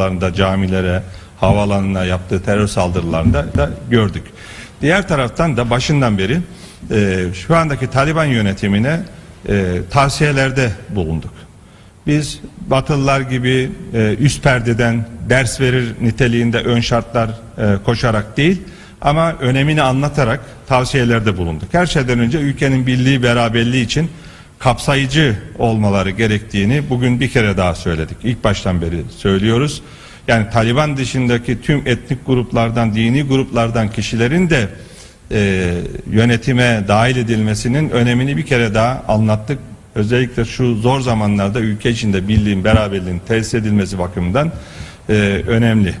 metrolarında, camilere, havalanına yaptığı terör saldırılarında da gördük. Diğer taraftan da başından beri e, şu andaki Taliban yönetimine e, tavsiyelerde bulunduk. Biz Batılılar gibi e, üst perdeden ders verir niteliğinde ön şartlar e, koşarak değil ama önemini anlatarak tavsiyelerde bulunduk. Her şeyden önce ülkenin birliği beraberliği için kapsayıcı olmaları gerektiğini bugün bir kere daha söyledik. İlk baştan beri söylüyoruz. Yani Taliban dışındaki tüm etnik gruplardan, dini gruplardan kişilerin de e, yönetime dahil edilmesinin önemini bir kere daha anlattık. Özellikle şu zor zamanlarda ülke içinde birliğin, beraberliğin tesis edilmesi bakımından e, önemli.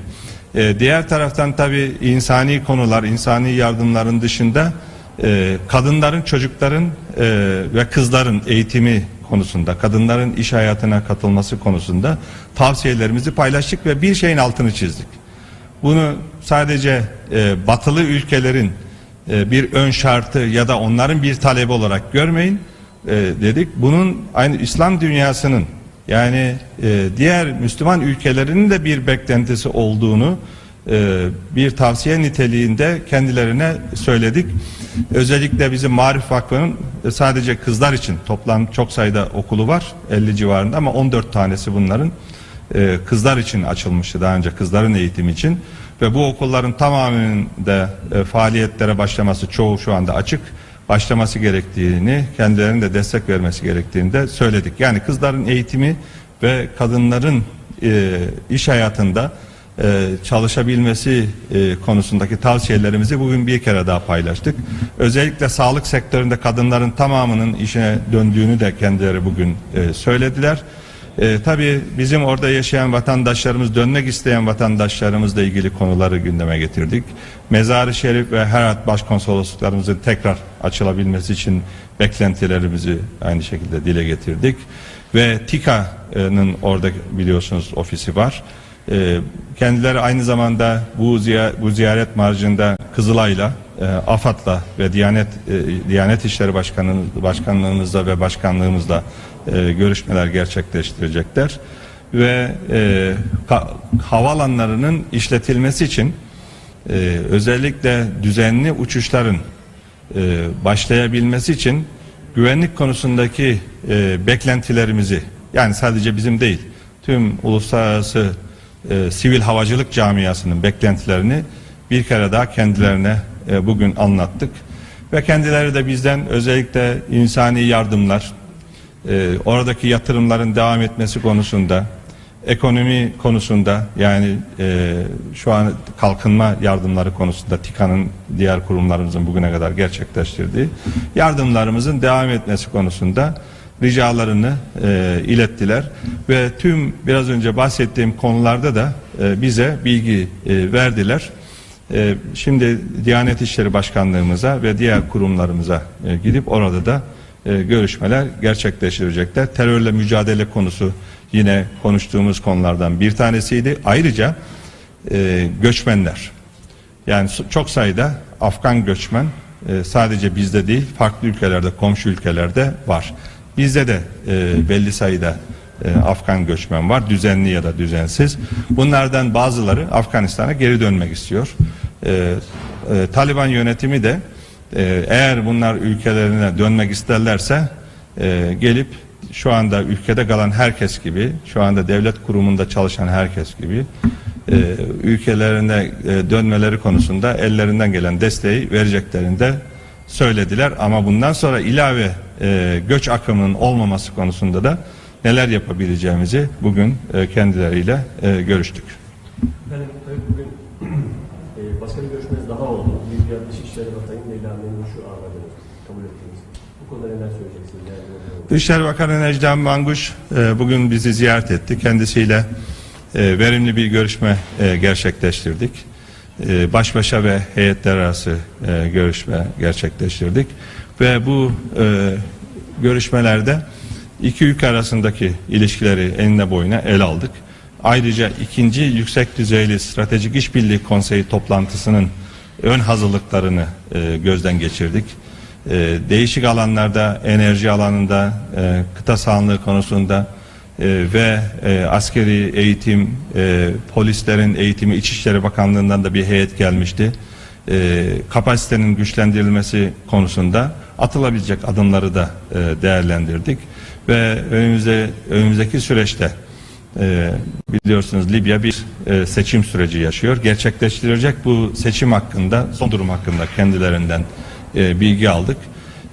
E, diğer taraftan tabi insani konular, insani yardımların dışında e, kadınların, çocukların e, ve kızların eğitimi konusunda, kadınların iş hayatına katılması konusunda tavsiyelerimizi paylaştık ve bir şeyin altını çizdik. Bunu sadece e, batılı ülkelerin e, bir ön şartı ya da onların bir talebi olarak görmeyin e, dedik. Bunun aynı İslam dünyasının yani e, diğer Müslüman ülkelerinin de bir beklentisi olduğunu e, bir tavsiye niteliğinde kendilerine söyledik. Özellikle bizim Marif Vakfı'nın e, sadece kızlar için toplam çok sayıda okulu var 50 civarında ama 14 tanesi bunların e, kızlar için açılmıştı daha önce kızların eğitimi için ve bu okulların tamamının da faaliyetlere başlaması çoğu şu anda açık başlaması gerektiğini kendilerine de destek vermesi gerektiğini de söyledik. Yani kızların eğitimi ve kadınların iş hayatında e, çalışabilmesi e, konusundaki tavsiyelerimizi bugün bir kere daha paylaştık. Özellikle sağlık sektöründe kadınların tamamının işine döndüğünü de kendileri bugün e, söylediler. E, tabii bizim orada yaşayan vatandaşlarımız, dönmek isteyen vatandaşlarımızla ilgili konuları gündeme getirdik. Mezar-ı Şerif ve Herat Başkonsolosluklarımızın tekrar açılabilmesi için beklentilerimizi aynı şekilde dile getirdik. Ve TİKA'nın orada biliyorsunuz ofisi var. E, kendileri aynı zamanda bu, ziy bu ziyaret marjında Kızılay'la, e, AFAD'la ve Diyanet e, Diyanet İşleri Başkanı, Başkanlığımızla ve Başkanlığımızla e, görüşmeler gerçekleştirecekler. Ve e, havalanlarının işletilmesi için e, özellikle düzenli uçuşların e, başlayabilmesi için güvenlik konusundaki e, beklentilerimizi yani sadece bizim değil tüm uluslararası e, sivil havacılık camiasının beklentilerini bir kere daha kendilerine e, bugün anlattık. Ve kendileri de bizden özellikle insani yardımlar e, oradaki yatırımların devam etmesi konusunda ekonomi konusunda yani e, şu an kalkınma yardımları konusunda TİKA'nın diğer kurumlarımızın bugüne kadar gerçekleştirdiği yardımlarımızın devam etmesi konusunda ricalarını e, ilettiler ve tüm biraz önce bahsettiğim konularda da e, bize bilgi e, verdiler. E, şimdi Diyanet İşleri Başkanlığımıza ve diğer kurumlarımıza e, gidip orada da e, görüşmeler gerçekleştirecekler. Terörle mücadele konusu yine konuştuğumuz konulardan bir tanesiydi. Ayrıca e, göçmenler yani çok sayıda Afgan göçmen e, sadece bizde değil farklı ülkelerde komşu ülkelerde var. Bizde de e, belli sayıda e, Afgan göçmen var düzenli ya da düzensiz. Bunlardan bazıları Afganistan'a geri dönmek istiyor. E, e, Taliban yönetimi de e, eğer bunlar ülkelerine dönmek isterlerse e, gelip şu anda ülkede kalan herkes gibi, şu anda devlet kurumunda çalışan herkes gibi e, ülkelerine e, dönmeleri konusunda ellerinden gelen desteği vereceklerini de söylediler. Ama bundan sonra ilave e, göç akımının olmaması konusunda da neler yapabileceğimizi bugün e, kendileriyle e, görüştük. Efendim tabii bugün e, başka bir görüşmeniz daha oldu. Büyük Dışişleri Bakanı Leyla Memnunşu ağırladınız, kabul ettiniz. Bu konuda neler söyleyeceksiniz? Yani, Dışişleri Bakanı Necden Manguş e, bugün bizi ziyaret etti. Kendisiyle e, verimli bir görüşme e, gerçekleştirdik. E, baş başa ve heyetler arası e, görüşme gerçekleştirdik. Ve bu e, görüşmelerde iki ülke arasındaki ilişkileri enine boyuna ele aldık. Ayrıca ikinci yüksek düzeyli stratejik işbirliği konseyi toplantısının ön hazırlıklarını e, gözden geçirdik. Değişik alanlarda enerji alanında, e, kıta sahanlığı konusunda, e, ve e, askeri eğitim, e, polislerin eğitimi, İçişleri Bakanlığı'ndan da bir heyet gelmişti. E, kapasitenin güçlendirilmesi konusunda atılabilecek adımları da e, değerlendirdik ve önümüzde önümüzdeki süreçte e, biliyorsunuz Libya bir e, seçim süreci yaşıyor. Gerçekleştirilecek bu seçim hakkında, son durum hakkında kendilerinden e, bilgi aldık.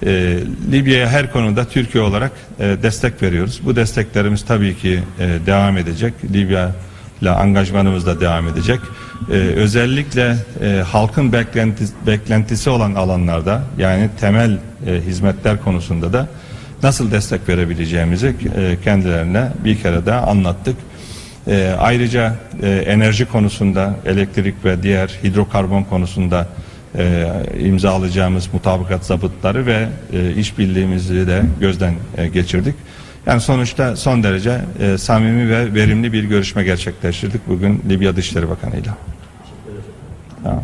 E, Libya'ya her konuda Türkiye olarak e, destek veriyoruz. Bu desteklerimiz tabii ki e, devam edecek. Libya ile angajmanımız da devam edecek. E, özellikle e, halkın beklentisi, beklentisi olan alanlarda yani temel e, hizmetler konusunda da nasıl destek verebileceğimizi e, kendilerine bir kere daha anlattık. E, ayrıca e, enerji konusunda elektrik ve diğer hidrokarbon konusunda e, imzalayacağımız mutabakat zabıtları ve e, işbirliğimizi de gözden e, geçirdik. Yani sonuçta son derece e, samimi ve verimli bir görüşme gerçekleştirdik bugün Libya Dışişleri Bakanı ile. Teşekkür ederim. Tamam.